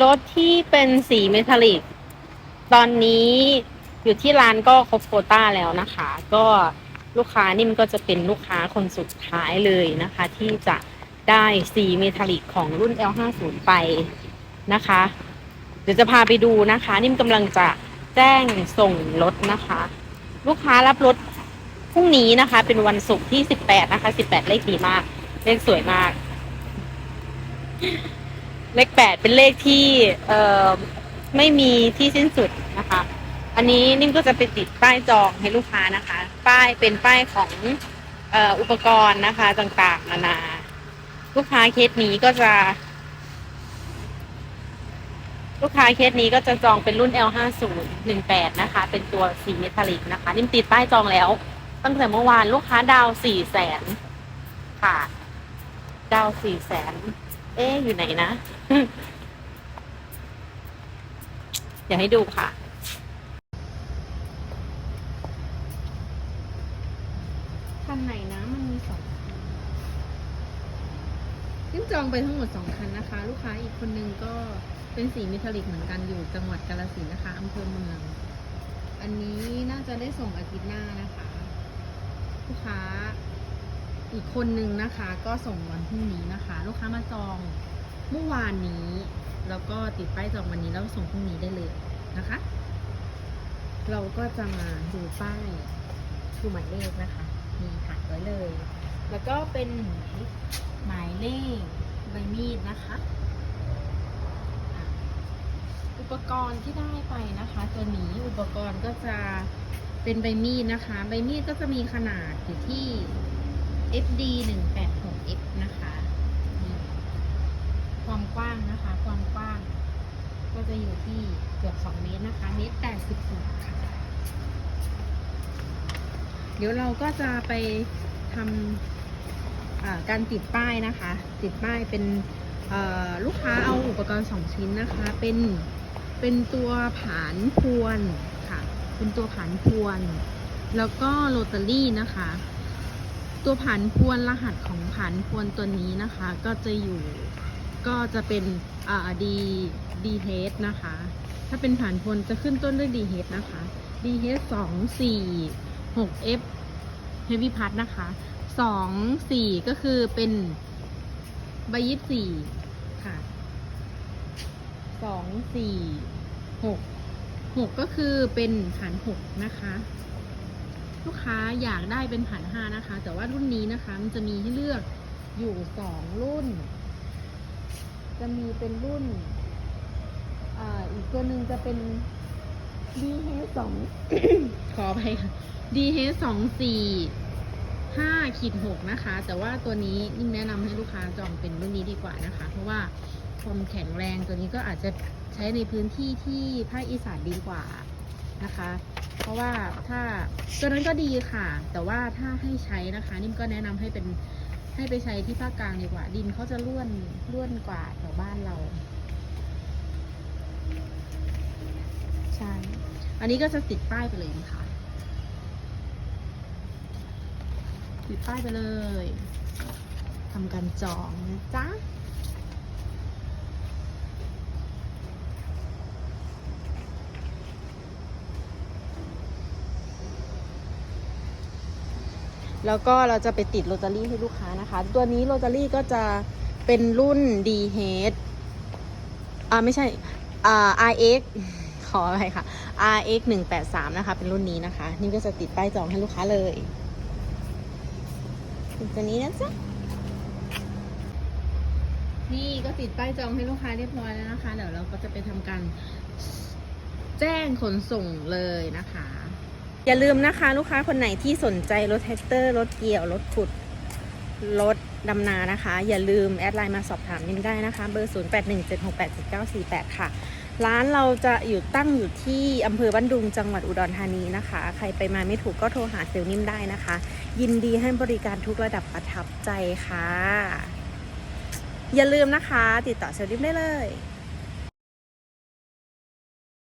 รถที่เป็นสีเมทัลลิก ตอนนี้อยู่ที่ร้านก็ครบโควต้าแล้วนะคะ ก็ลูกค้านี่มันก็จะเป็นลูกค้าคนสุดท้ายเลยนะคะ ที่จะได้สีเมทัลลิกของรุ่น L50 ไปนะคะ เดี๋ยวจะพาไปดูนะคะ นิ่มกำลังจะแจ้งส่งรถนะคะ ลูกค้ารับรถพรุ่งนี้นะคะ เป็นวันศุกร์ที่ 18 นะคะ 18 เลขดีมาก เลขสวยมาก เลข8เป็นเลขที่เอ่อไม่มีที่สิ้นสุดนะคะ อันนี้นิ่มก็จะไปติดป้ายจองให้ลูกค้านะคะ ป้ายเป็นป้ายของเอ่ออุปกรณ์นะคะต่างๆนานาลูกค้าเคสนี้ก็จะ ลูกค้าเคสนี้ก็จะจองเป็นรุ่น L5018 นะคะ เป็นตัวสีเมทัลลิกนะคะ นิ่มติดป้ายจองแล้ว ตั้งแต่เมื่อวานลูกค้าดาวสี่แสนค่ะ ดาวสี่แสน เอ๊อยู่ไหนนะ เดี๋ยวให้ดูค่ะ คันไหนนะมันมีสองยิ่งจองไปทั้งหมดสองคันนะคะ ลูกค้าอีกคนนึงก็เป็นสีเมทัลิกเหมือนกันอยู่จังหวัดกาฬสินนะคะอำเภอเมือง อันนี้น่าจะได้ส่งอาทิตย์หน้านะคะ ลูกค้า อีกคนนึงนะคะ ก็ส่งวันพรุ่งนี้นะคะ ลูกค้ามาจองเมื่อวานนี้แล้วก็ติดป้ายจองวันนี้แล้วส่งพรุ่งนี้ได้เลยนะคะ เราก็จะมาดูป้ายดูหมายเลขนะคะมีถ่ายไว้เลย แล้วก็เป็นหมายเลขใบมีดนะคะอะอุปกรณ์ที่ได้ไปนะคะ ตัวนี้อุปกรณ์ก็จะเป็นใบมีดนะคะ ใบมีดก็จะมีขนาดอยู่ที่ FD 1 8 6 F นะคะนี่ความกว้างนะคะ ความกว้าง ก็จะอยู่ที่เกือบ 2 เมตรนะคะ เมตร86ค่ะ เดี๋ยวเราก็จะไปทำการติดป้ายนะคะ ติดป้ายเป็นลูกค้าเอาอุปกรณ์ 2 ชิ้นนะคะ เป็น เป็นตัวผานพวนค่ะ เป็นตัวผานพวน แล้วก็โรตารี่นะคะ ตัวผานพวนรหัสของผานพวนตัวนี้นะคะ ก็จะอยู่ก็จะเป็นอ่าดีดีเฮดนะคะ ถ้าเป็นผานพวนจะขึ้นต้นด้วยดีเฮดนะคะดีเฮดสองสี่หก F Heavy p a s นะคะสองสี่ก็คือเป็นใบยิบสี่ค่ะสองสี่หกหกก็คือเป็นฐานหกนะคะ ลูกค้าอยากได้เป็นฐานห้านะคะ แต่ว่ารุ่นนี้นะคะมันจะมีให้เลือกอยู่สองรุ่น จะมีเป็นรุ่นออีกตัวหนึ่งจะเป็น D H สองขอไปค่ะ D H สองสี่ห้าขีดหกนะคะ แต่ว่าตัวนี้นิ่มแนะนำให้ลูกค้าจองเป็นรุ่นนี้ดีกว่านะคะ เพราะว่าความแข็งแรงตัวนี้ก็อาจจะใช้ในพื้นที่ที่ภาคอีสานดีกว่า นะคะ เพราะว่าถ้าตัวนั้นก็ดีค่ะ แต่ว่าถ้าให้ใช้นะคะ นิ่มก็แนะนำให้เป็นให้ไปใช้ที่ภาคกลางดีกว่า ดินเขาจะร่วนร่วนกว่าแถวบ้านเราใช่อันนี้ก็จะติดป้ายไปเลยนะคะ ติดป้ายไปเลยทำการจองนะจ๊ะ แล้วก็เราจะไปติดโรตารี่ให้ลูกค้านะคะ ตัวนี้โรตารี่ก็จะเป็นรุ่น DH อ่าไม่ใช่อ่า RX ขออะไรค่ะ RX 183นะคะ เป็นรุ่นนี้นะคะ นี่ก็จะติดป้ายจองให้ลูกค้าเลยตัวนี้นะจ๊ะนี่ก็ติดป้ายจองให้ลูกค้าเรียบร้อยแล้วนะคะ เดี๋ยวเราก็จะไปทำการแจ้งขนส่งเลยนะคะ อย่าลืมนะคะลูกค้าคนไหนที่สนใจรถแท็กเตอร์รถเกี่ยวรถขุดรถดำนานะคะ อย่าลืมแอดไลน์มาสอบถามนิ่มได้นะคะ เบอร์ 0817687948 ค่ะ ร้านเราจะอยู่ตั้งอยู่ที่อำเภอบ้านดุงจังหวัดอุดรธานีนะคะ ใครไปมาไม่ถูกก็โทรหาเซลล์นิ่มได้นะคะ ยินดีให้บริการทุกระดับประทับใจค่ะ อย่าลืมนะคะ ติดต่อเซลล์นิ่มได้เลย